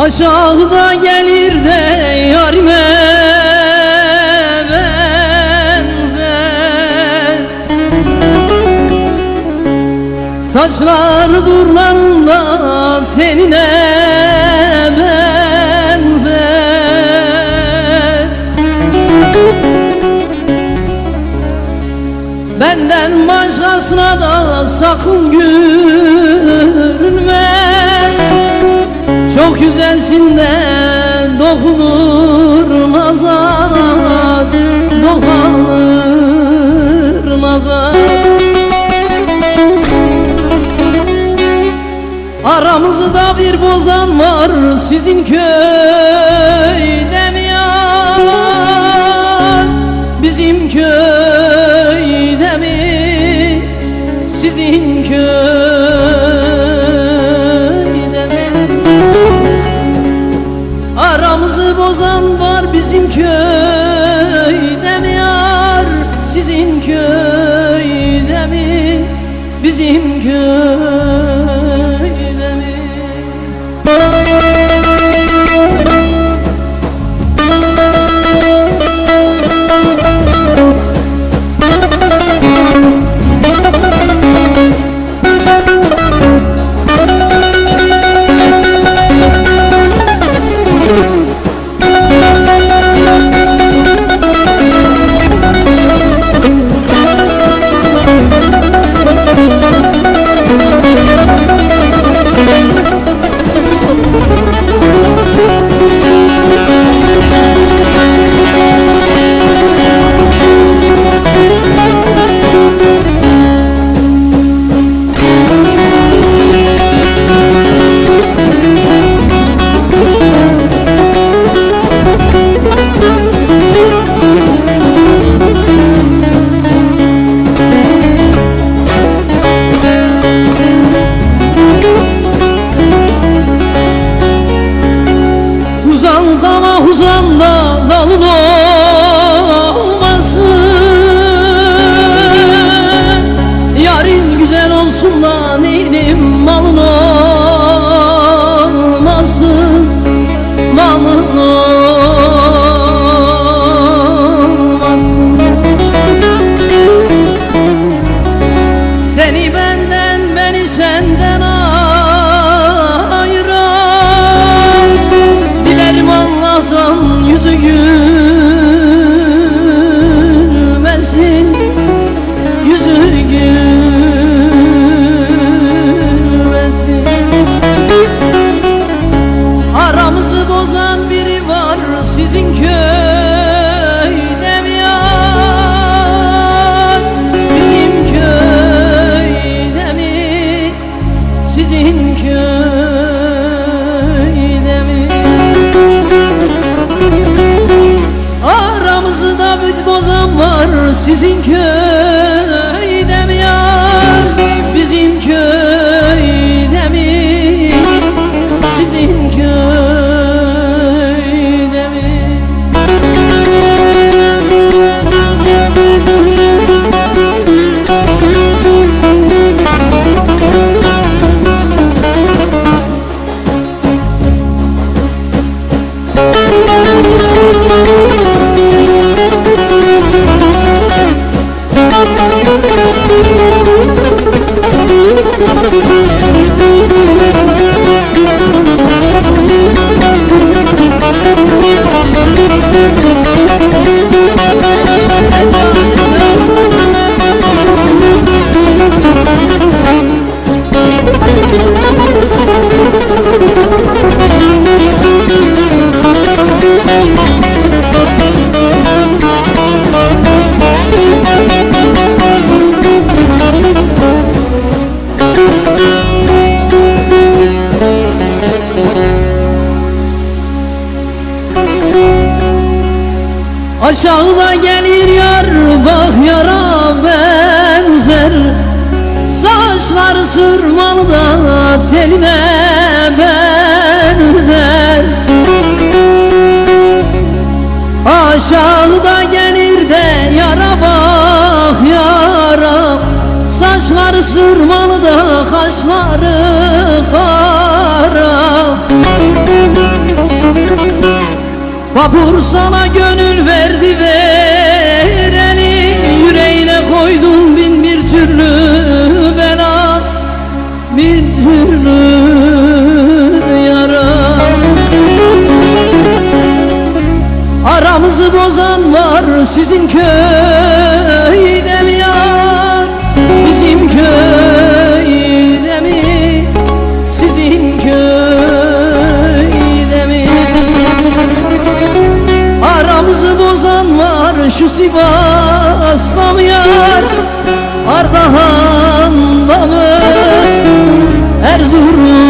Aşağıda gelir de yarime benzer. Saçları durlarında tenine benzer. Benden başkasına da sakın gülme güzelsin de dokunur nazar Dokunur nazar Aramızda bir bozan var sizin köyde mi yar? Bizim köyde mi sizin köyde bizim köyde mi yar Sizin köyde mi? Bizim köyde Uzan kama uzan da dalın olmasın. Yarın güzel olsun da neydim malın olmasın. Malın olmasın. Seni benden beni senden ayıran sizin köyde sırmalı da teline benzer Aşağıda gelir de yara bak yara. Saçları sırmalı da kaşları kara. Vapur sana gönül verdi vereni türlü yara. Aramızı bozan var sizin köyde mi yar? Bizim köyde mi? Sizin köyde mi? Aramızı bozan var şu Sivas'ta mı yar? Ardahan Erzurum.